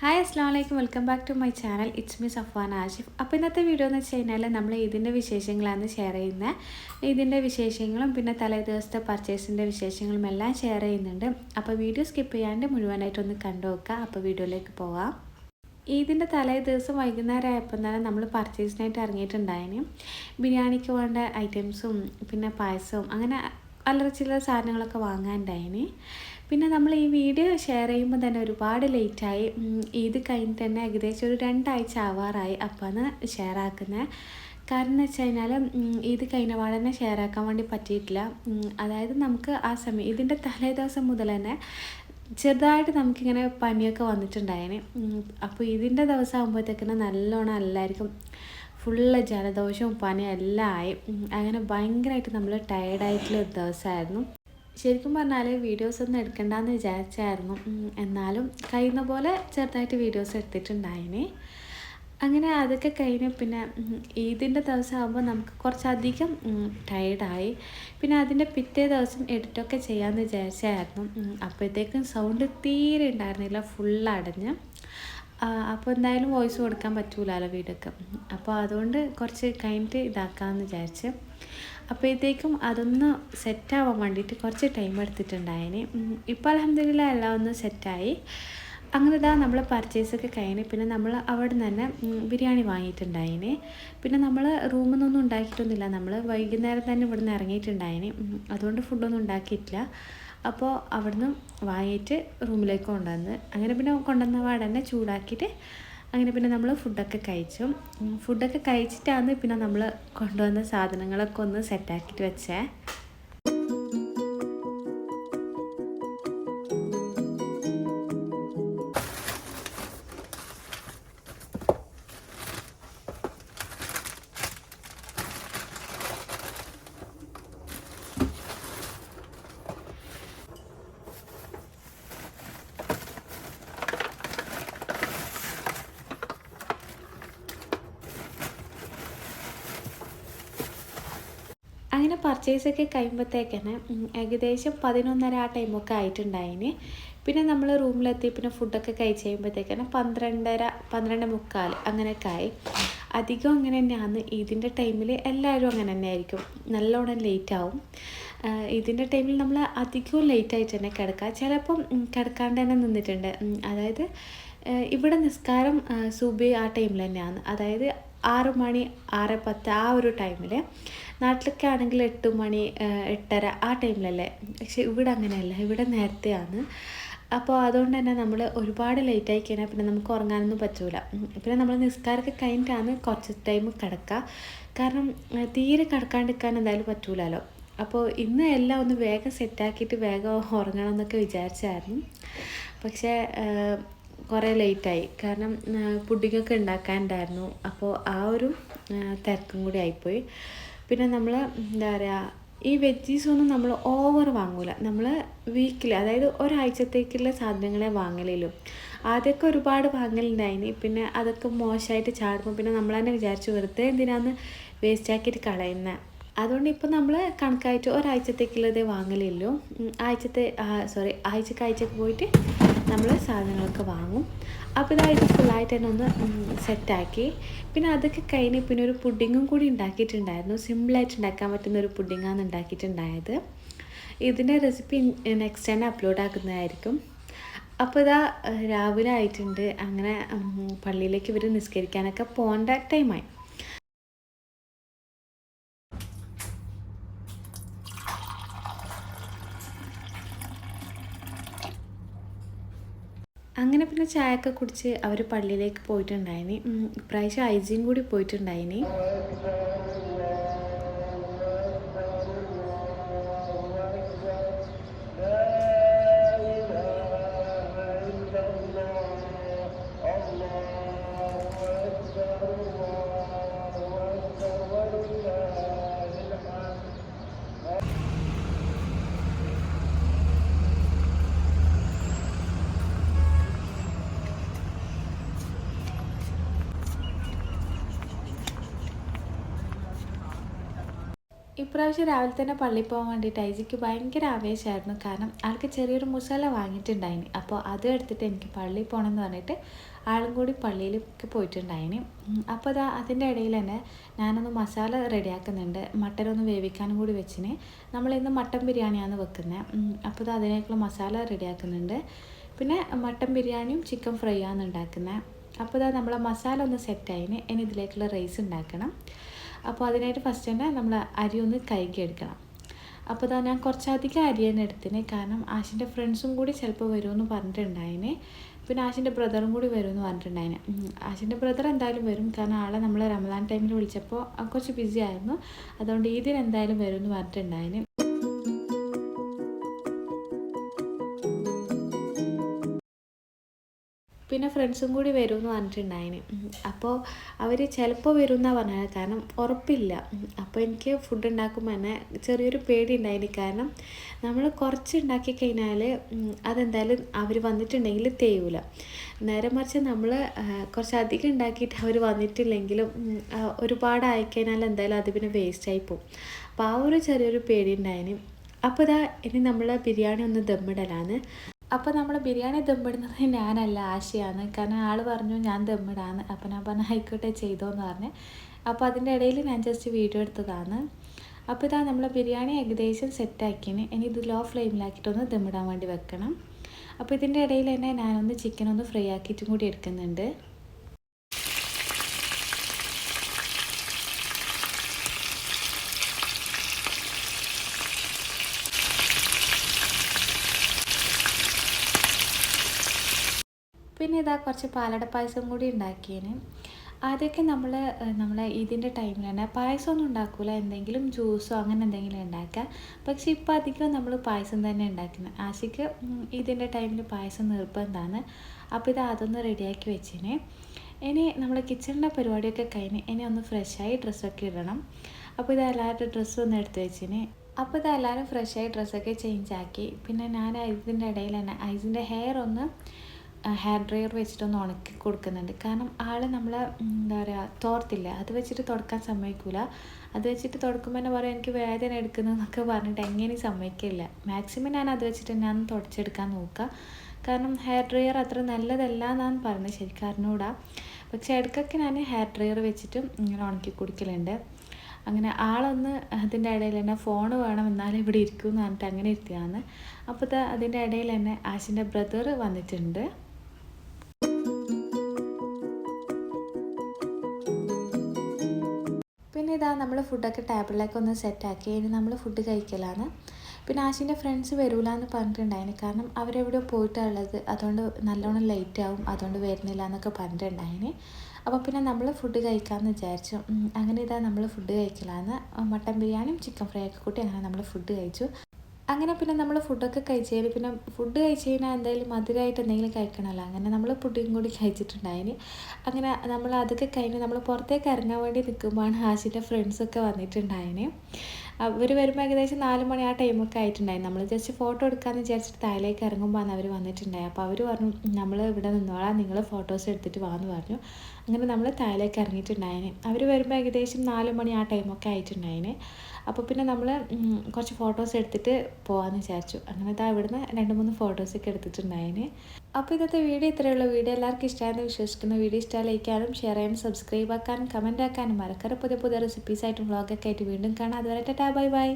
Hi അസ്സാം വലൈക്കും welcome back to my channel it's me Safan Ashif അപ്പോൾ ഇന്നത്തെ വീഡിയോ എന്ന് വെച്ച് കഴിഞ്ഞാൽ നമ്മൾ ഇതിന്റെ വിശേഷങ്ങളാണ് ഷെയർ ചെയ്യുന്നത് ഇതിന്റെ വിശേഷങ്ങളും പിന്നെ തലേ ദിവസത്തെ പർച്ചേസിന്റെ വിശേഷങ്ങളും എല്ലാം ഷെയർ ചെയ്യുന്നുണ്ട്. അപ്പോൾ വീഡിയോ സ്കിപ്പ് ചെയ്യാണ്ട് മുഴുവനായിട്ടൊന്ന് കണ്ടു നോക്കുക അപ്പോൾ വീഡിയോയിലേക്ക് പോവാം. ഇതിന്റെ തലേ ദിവസം വൈകുന്നേരം ആയപ്പോൾ തന്നെ നമ്മൾ പർച്ചേസിനായിട്ട് ഇറങ്ങിയിട്ടുണ്ടായിന്. ബിരിയാണിക്ക് വേണ്ട ഐറ്റംസും പിന്നെ പായസവും അങ്ങനെ അല്ലറ ചില്ലറ സാധനങ്ങളൊക്കെ വാങ്ങാനുണ്ടായിന് പിന്നെ നമ്മൾ ഈ വീഡിയോ ഷെയർ ചെയ്യുമ്പോൾ തന്നെ ഒരുപാട് ലേറ്റായി ഇത് കഴിഞ്ഞ് തന്നെ ഏകദേശം ഒരു രണ്ടാഴ്ച ആവാറായി അപ്പാണ് ഷെയർ ആക്കുന്നത് കാരണം എന്ന് വെച്ച് കഴിഞ്ഞാൽ ഇത് കഴിഞ്ഞ പാടെ തന്നെ ഷെയർ ആക്കാൻ വേണ്ടി പറ്റിയിട്ടില്ല. അതായത് നമുക്ക് ആ സമയം ഇതിന്റെ തലേ ദിവസം മുതൽ തന്നെ ചെറുതായിട്ട് നമുക്കിങ്ങനെ പനിയൊക്കെ വന്നിട്ടുണ്ടായേനെ. അപ്പോൾ ഇതിന്റെ ദിവസം ആകുമ്പോഴത്തേക്കിന് നല്ലോണം എല്ലാവർക്കും ഫുള്ള് ജലദോഷവും പനിയും എല്ലാം ആയി. അങ്ങനെ ഭയങ്കരമായിട്ട് നമ്മൾ ടയർഡായിട്ടുള്ള ഒരു ദിവസമായിരുന്നു. ശരിക്കും പറഞ്ഞാൽ വീഡിയോസ് ഒന്നും എടുക്കണ്ടെന്ന് വിചാരിച്ചായിരുന്നു. എന്നാലും കഴിയുന്ന പോലെ ചെറുതായിട്ട് വീഡിയോസ് എടുത്തിട്ടുണ്ടായിന്. അങ്ങനെ അതൊക്കെ കഴിഞ്ഞ് പിന്നെ ഈദിന്റെ ദിവസമാകുമ്പോൾ നമുക്ക് കുറച്ചധികം ടയർഡായി പിന്നെ അതിന്റെ പിറ്റേ ദിവസം എഡിറ്റൊക്കെ ചെയ്യാമെന്ന് വിചാരിച്ചായിരുന്നു. അപ്പോഴത്തേക്കും സൗണ്ട് തീരെ ഉണ്ടായിരുന്നില്ല ഫുൾ അടഞ്ഞ്. അപ്പോൾ എന്തായാലും വോയിസ് കൊടുക്കാൻ പറ്റൂലല്ലോ വീടൊക്കെ. അപ്പോൾ അതുകൊണ്ട് കുറച്ച് കഴിഞ്ഞിട്ട് ഇതാക്കാമെന്ന് വിചാരിച്ച്. അപ്പോഴത്തേക്കും അതൊന്ന് സെറ്റാവാൻ വേണ്ടിയിട്ട് കുറച്ച് ടൈം എടുത്തിട്ടുണ്ടായേനെ. ഇപ്പോൾ അലഹമ്മദില്ല എല്ലാം ഒന്ന് സെറ്റായി അങ്ങനെ ഇതാ നമ്മൾ പർച്ചേസൊക്കെ കഴിഞ്ഞ് പിന്നെ നമ്മൾ അവിടെ നിന്ന് തന്നെ ബിരിയാണി വാങ്ങിയിട്ടുണ്ടായിന്. പിന്നെ നമ്മൾ റൂമിൽ നിന്നൊന്നും ഉണ്ടാക്കിയിട്ടൊന്നുമില്ല. നമ്മൾ വൈകുന്നേരം തന്നെ ഇവിടെ നിന്ന് ഇറങ്ങിയിട്ടുണ്ടായിന് അതുകൊണ്ട് ഫുഡൊന്നും ഉണ്ടാക്കിയിട്ടില്ല. അപ്പോൾ അവിടുന്ന് വാങ്ങിയിട്ട് റൂമിലേക്ക് കൊണ്ടുവന്ന് അങ്ങനെ പിന്നെ കൊണ്ടുവന്ന പാടെ തന്നെ ചൂടാക്കിയിട്ട് അങ്ങനെ പിന്നെ നമ്മൾ ഫുഡൊക്കെ കഴിച്ചു. ഫുഡൊക്കെ കഴിച്ചിട്ടാണ് പിന്നെ നമ്മൾ കൊണ്ടുവന്ന സാധനങ്ങളൊക്കെ ഒന്ന് സെറ്റാക്കിയിട്ട് വെച്ചേ. അങ്ങനെ പർച്ചേസൊക്കെ കഴിയുമ്പോഴത്തേക്കന്നെ ഏകദേശം പതിനൊന്നര ആ ടൈമൊക്കെ ആയിട്ടുണ്ടായിന്. പിന്നെ നമ്മൾ റൂമിലെത്തി പിന്നെ ഫുഡൊക്കെ കഴിച്ച് കഴിയുമ്പോഴത്തേക്കന്നെ പന്ത്രണ്ടര പന്ത്രണ്ട് മുക്കാൽ അങ്ങനെയൊക്കെ ആയി. അധികം അങ്ങനെ തന്നെയാണ് ഇതിന്റെ ടൈമിൽ എല്ലാവരും അങ്ങനെ തന്നെ ആയിരിക്കും. നല്ലോണം ലേറ്റ് ആവും. ഇതിന്റെ ടൈമിൽ നമ്മൾ അധികവും ലേറ്റ് ആയിട്ട് തന്നെ കിടക്കുക. ചിലപ്പം കിടക്കാണ്ട് തന്നെ നിന്നിട്ടുണ്ട്. അതായത് ഇവിടെ നിസ്കാരം സുബി ആ ടൈമിൽ തന്നെയാണ്. അതായത് ആറ് മണി ആറ് പത്ത് ആ ഒരു ടൈമിൽ നാട്ടിലൊക്കെ ആണെങ്കിൽ എട്ട് മണി എട്ടര ആ ടൈമിലല്ലേ? പക്ഷെ ഇവിടെ അങ്ങനെയല്ല. ഇവിടെ നേരത്തെയാണ്. അപ്പോൾ അതുകൊണ്ട് തന്നെ നമ്മൾ ഒരുപാട് ലേറ്റ് ആയി കഴിഞ്ഞാൽ പിന്നെ നമുക്ക് ഉറങ്ങാനൊന്നും പറ്റൂല. പിന്നെ നമ്മൾ നിസ്കാരമൊക്കെ കഴിഞ്ഞിട്ടാണ് കുറച്ച് ടൈം കിടക്കുക കാരണം തീരെ കിടക്കാണ്ടിരിക്കാൻ എന്തായാലും പറ്റൂലല്ലോ. അപ്പോൾ ഇന്ന് എല്ലാം ഒന്ന് വേഗം സെറ്റാക്കിയിട്ട് വേഗം ഉറങ്ങണം എന്നൊക്കെ വിചാരിച്ചായിരുന്നു. പക്ഷേ കുറേ ലേറ്റായി കാരണം പുഡിങ്ങൊക്കെ ഉണ്ടാക്കാനുണ്ടായിരുന്നു അപ്പോൾ ആ ഒരു തിരക്കും കൂടി ആയിപ്പോയി. പിന്നെ നമ്മൾ എന്താ പറയുക ഈ വെജീസൊന്നും നമ്മൾ ഓവർ വാങ്ങൂല. നമ്മൾ വീക്കിൽ അതായത് ഒരാഴ്ചത്തേക്കുള്ള സാധനങ്ങളെ വാങ്ങലുള്ളൂ. ആദ്യമൊക്കെ ഒരുപാട് വാങ്ങലുണ്ടായിനി. പിന്നെ അതൊക്കെ മോശമായിട്ട് ചാടുമ്പോൾ പിന്നെ നമ്മൾ തന്നെ വിചാരിച്ചു വെറുതെ എന്തിനാന്ന് വേസ്റ്റാക്കിയിട്ട് കളയുന്നത് അതുകൊണ്ട് ഇപ്പോൾ നമ്മൾ കണക്കായിട്ട് ഒരാഴ്ചത്തേക്കുള്ളതേ വാങ്ങലുള്ളൂ. ആഴ്ചത്തെ സോറി ആഴ്ചക്ക് ആഴ്ചക്ക് പോയിട്ട് നമ്മൾ സാധനങ്ങളൊക്കെ വാങ്ങും. അപ്പോൾ ഇതായത് ഫുള്ളായിട്ട് തന്നെ ഒന്ന് സെറ്റാക്കി പിന്നെ അതൊക്കെ കഴിഞ്ഞ് പിന്നെ ഒരു പുഡിങ്ങും കൂടി ഉണ്ടാക്കിയിട്ടുണ്ടായിരുന്നു. സിമ്പിളായിട്ട് ഉണ്ടാക്കാൻ പറ്റുന്ന ഒരു പുഡിങ്ങാണ് ഉണ്ടാക്കിയിട്ടുണ്ടായത്. ഇതിന്റെ റെസിപ്പി നെക്സ്റ്റ് തന്നെ അപ്ലോഡ് ആക്കുന്നതായിരിക്കും. അപ്പോൾ ഇതാ രാവിലെ ആയിട്ടുണ്ട്. അങ്ങനെ പള്ളിയിലേക്ക് ഇവർ നിസ്കരിക്കാനൊക്കെ പോകേണ്ട ടൈമായി അങ്ങനെ പിന്നെ ചായയൊക്കെ കുടിച്ച് അവർ പള്ളിയിലേക്ക് പോയിട്ടുണ്ടായിനി. ഇപ്രാവശ്യം ഐജിയും കൂടി പോയിട്ടുണ്ടായിനി. ഇപ്രാവശ്യം രാവിലെ തന്നെ പള്ളിയിൽ പോകാൻ വേണ്ടിയിട്ട് ഐജിക്ക് ഭയങ്കര ആവേശമായിരുന്നു. കാരണം ആൾക്ക് ചെറിയൊരു മുസാല വാങ്ങിയിട്ടുണ്ടായിന്. അപ്പോൾ അത് എടുത്തിട്ട് എനിക്ക് പള്ളിയിൽ പോകണം എന്ന് പറഞ്ഞിട്ട് ആളും കൂടി പള്ളിയിലേക്ക് പോയിട്ടുണ്ടായിന്. അപ്പോൾ അതാ അതിന്റെ ഇടയിൽ തന്നെ ഞാനൊന്ന് മസാല റെഡിയാക്കുന്നുണ്ട്. മട്ടൻ ഒന്ന് വേവിക്കാനും കൂടി വെച്ചിന്. നമ്മളിന്ന് മട്ടൻ ബിരിയാണിയാണ് വെക്കുന്നത്. അപ്പോൾ അത് അതിനേക്കുള്ള മസാല റെഡിയാക്കുന്നുണ്ട്. പിന്നെ മട്ടൻ ബിരിയാണിയും ചിക്കൻ ഫ്രൈ ആണ് ഉണ്ടാക്കുന്നത്. അപ്പോൾ ഇതാ നമ്മളെ മസാല ഒന്ന് സെറ്റായിന്. ഇനി ഇതിലേക്കുള്ള റൈസ് ഉണ്ടാക്കണം. അപ്പോൾ അതിനായിട്ട് ഫസ്റ്റ് തന്നെ നമ്മൾ അരി ഒന്ന് കഴുകി എടുക്കണം. അപ്പോൾ ഇതാ ഞാൻ കുറച്ചധികം അരി തന്നെ എടുത്തിനെ. കാരണം ആശിന്റെ ഫ്രണ്ട്സും കൂടി ചിലപ്പോൾ വരുമെന്ന് പറഞ്ഞിട്ടുണ്ടായിനെ. പിന്നെ ആശിന്റെ ബ്രദറും കൂടി വരുമെന്ന് പറഞ്ഞിട്ടുണ്ടായിന്. ആശിന്റെ ബ്രദർ എന്തായാലും വരും. കാരണം ആളെ നമ്മൾ റമദാൻ ടൈമിൽ വിളിച്ചപ്പോൾ കുറച്ച് ബിസി ആയിരുന്നു. അതുകൊണ്ട് ഈദിന് എന്തായാലും വരുമെന്ന് പറഞ്ഞിട്ടുണ്ടായിന്. പിന്നെ ഫ്രണ്ട്സും കൂടി വരും എന്ന് പറഞ്ഞിട്ടുണ്ടായിന്. അപ്പോൾ അവർ ചിലപ്പോൾ വരും എന്നാണ് പറഞ്ഞത്. കാരണം ഉറപ്പില്ല. അപ്പോൾ എനിക്ക് ഫുഡ് ഉണ്ടാക്കുമ്പോൾ തന്നെ ചെറിയൊരു പേടി ഉണ്ടായിന്. കാരണം നമ്മൾ കുറച്ച് ഉണ്ടാക്കി കഴിഞ്ഞാൽ അതെന്തായാലും അവർ വന്നിട്ടുണ്ടെങ്കിൽ തേയൂല. നേരെ മറിച്ച് നമ്മൾ കുറച്ച് അധികം ഉണ്ടാക്കിയിട്ട് അവർ വന്നിട്ടില്ലെങ്കിലും ഒരുപാട് ആയിക്കഴിഞ്ഞാൽ എന്തായാലും അത് പിന്നെ വേസ്റ്റായി പോകും. അപ്പോൾ ആ ഒരു ചെറിയൊരു പേടി ഉണ്ടായിന്. അപ്പോൾ ഇതാ ഇനി നമ്മൾ ബിരിയാണി ഒന്ന് ദമ്മിടലാണ് അപ്പോൾ നമ്മൾ ബിരിയാണി ദമ്മിടുന്നത് ഞാനല്ല ആശയാണ്. കാരണം ആൾ പറഞ്ഞു ഞാൻ ദമ്മിടാന്ന്. അപ്പോൾ ഞാൻ പറഞ്ഞു ആയിക്കോട്ടെ ചെയ്തോന്ന് പറഞ്ഞ്. അപ്പോൾ അതിന്റെ ഇടയിൽ ഞാൻ ജസ്റ്റ് വീഡിയോ എടുത്തതാണ്. അപ്പോൾ ഇതാ നമ്മൾ ബിരിയാണി ഏകദേശം സെറ്റാക്കിന് ഇനി ഇത് ലോ ഫ്ലെയിമിലാക്കിയിട്ടൊന്ന് ദമ്മിടാൻ വേണ്ടി വെക്കണം. അപ്പോൾ ഇതിന്റെ ഇടയിൽ തന്നെ ഞാനൊന്ന് ചിക്കൻ ഒന്ന് ഫ്രൈ ആക്കിയിട്ടും കൂടി എടുക്കുന്നുണ്ട്. പിന്നെ ഇതാ കുറച്ച് പാലട പായസം കൂടി ഉണ്ടാക്കിയേന്. ആദ്യമൊക്കെ നമ്മൾ നമ്മളെ ഇതിന്റെ ടൈമിൽ തന്നെ പായസമൊന്നും ഉണ്ടാക്കില്ല എന്തെങ്കിലും ജ്യൂസോ അങ്ങനെ എന്തെങ്കിലും ഉണ്ടാക്കുക. പക്ഷേ ഇപ്പം അധികം നമ്മൾ പായസം തന്നെ ഉണ്ടാക്കുന്നത്. ആശയ്ക്ക് ഇതിന്റെ ടൈമിൽ പായസം നിർബന്ധമാണ് അപ്പോൾ ഇത് അതൊന്ന് റെഡിയാക്കി വെച്ചിന്. ഇനി നമ്മൾ കിച്ചണിന്റെ പരിപാടിയൊക്കെ കഴിഞ്ഞ് ഇനി ഒന്ന് ഫ്രഷായി ഡ്രസ്സൊക്കെ ഇടണം. അപ്പോൾ ഇത് എല്ലാവരുടെ ഡ്രസ്സും ഒന്ന് എടുത്ത് വെച്ചിന്. അപ്പോൾ ഇത് എല്ലാവരും ഫ്രഷായി ഡ്രസ്സൊക്കെ ചേഞ്ച് ആക്കി. പിന്നെ ഞാൻ ഇതിന്റെ ഇടയിൽ തന്നെ ഐസിന്റെ ഹെയർ ഒന്ന് ഹെയർ ഡ്രയർ വെച്ചിട്ടൊന്ന് ഉണക്കി കൊടുക്കുന്നുണ്ട്. കാരണം ആൾ നമ്മൾ എന്താ പറയുക തോർത്തില്ല? അത് വെച്ചിട്ട് തുടക്കാൻ സമ്മതിക്കില്ല അത് വെച്ചിട്ട് തുടക്കുമ്പോൾ തന്നെ പറയും എനിക്ക് വേദന എടുക്കുന്നതെന്നൊക്കെ പറഞ്ഞിട്ട് എങ്ങനെയും സമ്മതിക്കില്ല. മാക്സിമം ഞാൻ അത് വെച്ചിട്ട് ഞാൻ തുടച്ചെടുക്കാൻ നോക്കുക കാരണം ഹെയർ ഡ്രയർ അത്ര നല്ലതല്ല എന്നാണ് പറഞ്ഞത്. ശരിക്കും അറിഞ്ഞൂടാ. പക്ഷെ ഇടയ്ക്കൊക്കെ ഞാൻ ഹെയർ ഡ്രയർ വെച്ചിട്ടും ഇങ്ങനെ ഉണക്കി കൊടുക്കലുണ്ട്. അങ്ങനെ ആളൊന്ന് അതിന്റെ ഇടയിൽ തന്നെ ഫോൺ വേണം എന്നാലും ഇവിടെ ഇരിക്കും എന്ന് പറഞ്ഞിട്ട് അങ്ങനെ ഇരുത്തിയാണ് അപ്പോൾ അതിന്റെ ഇടയിൽ തന്നെ ആശിന്റെ ബ്രദർ വന്നിട്ടുണ്ട്. ഇതാ നമ്മൾ ഫുഡൊക്കെ ടേബിളിലേക്ക് ഒന്ന് സെറ്റാക്കി ഇനി നമ്മൾ ഫുഡ് കഴിക്കലാണ്. പിന്നെ ആശിന്റെ ഫ്രണ്ട്സ് വരൂല എന്ന് പറഞ്ഞിട്ടുണ്ടായിന്. കാരണം അവരെവിടെയോ പോയിട്ടുള്ളത് അതുകൊണ്ട് നല്ലോണം ലേറ്റ് ആവും. അതുകൊണ്ട് വരുന്നില്ല എന്നൊക്കെ പറഞ്ഞിട്ടുണ്ടായിന്. അപ്പോൾ പിന്നെ നമ്മൾ ഫുഡ് കഴിക്കാമെന്ന് വിചാരിച്ചു. അങ്ങനെ ഇതാ നമ്മൾ ഫുഡ് കഴിക്കലാന്ന്. മട്ടൻ ബിരിയാണിയും ചിക്കൻ ഫ്രൈ ഒക്കെ കൂട്ടി അങ്ങനെ നമ്മൾ ഫുഡ് കഴിച്ചു. അങ്ങനെ പിന്നെ നമ്മൾ ഫുഡൊക്കെ കഴിച്ചതിന് പിന്നെ ഫുഡ് കഴിച്ച് കഴിഞ്ഞാൽ എന്തായാലും മധുരമായിട്ട് എന്തെങ്കിലും കഴിക്കണമല്ലോ അങ്ങനെ നമ്മൾ പുഡിങ് കൂടി കഴിച്ചിട്ടുണ്ടായിന്. അങ്ങനെ നമ്മൾ അതൊക്കെ കഴിഞ്ഞ് നമ്മൾ പുറത്തേക്ക് ഇറങ്ങാൻ വേണ്ടി നിൽക്കുമ്പോഴാണ് ഹാഷിന്റെ ഫ്രണ്ട്സൊക്കെ വന്നിട്ടുണ്ടായിന്. അവർ വരുമ്പോൾ ഏകദേശം നാല് മണി ആ ടൈമൊക്കെ ആയിട്ടുണ്ടായി. നമ്മൾ ജസ്റ്റ് ഫോട്ടോ എടുക്കാമെന്ന് വിചാരിച്ചിട്ട് താഴേക്ക് ഇറങ്ങുമ്പോഴാണ് അവർ വന്നിട്ടുണ്ടായി. അപ്പോൾ അവർ പറഞ്ഞു നമ്മൾ ഇവിടെ നിന്നോളാം നിങ്ങൾ ഫോട്ടോസ് എടുത്തിട്ട് വാന്ന് പറഞ്ഞു. അങ്ങനെ നമ്മൾ താഴേക്ക് ഇറങ്ങിയിട്ടുണ്ടായിന്. അവർ വരുമ്പോൾ ഏകദേശം നാല് മണി ആ ടൈമൊക്കെ ആയിട്ടുണ്ടായിന്. അപ്പോൾ പിന്നെ നമ്മൾ കുറച്ച് ഫോട്ടോസ് എടുത്തിട്ട് പോകാമെന്ന് വിചാരിച്ചു. അങ്ങനെ ഇതാ ഇവിടുന്ന് രണ്ട് മൂന്ന് ഫോട്ടോസൊക്കെ എടുത്തിട്ടുണ്ടായിന്. അപ്പോൾ ഇന്നത്തെ വീഡിയോ ഇത്രയേ ഉള്ളൂ വീഡിയോ എല്ലാവർക്കും ഇഷ്ടമായെന്ന് വിശ്വസിക്കുന്ന. വീഡിയോ ഇഷ്ടമായി ലൈക്കാനും ഷെയർ ചെയ്യാനും സബ്സ്ക്രൈബ് ആക്കാനും കമന്റ് ആക്കാനും മറക്കാതെ പുതിയ പുതിയ റെസിപ്പീസ് ആയിട്ടും വ്ളോഗൊക്കെ ആയിട്ട് വീണ്ടും കാണാം. അതുവരെ ടാ ബൈ ബൈ.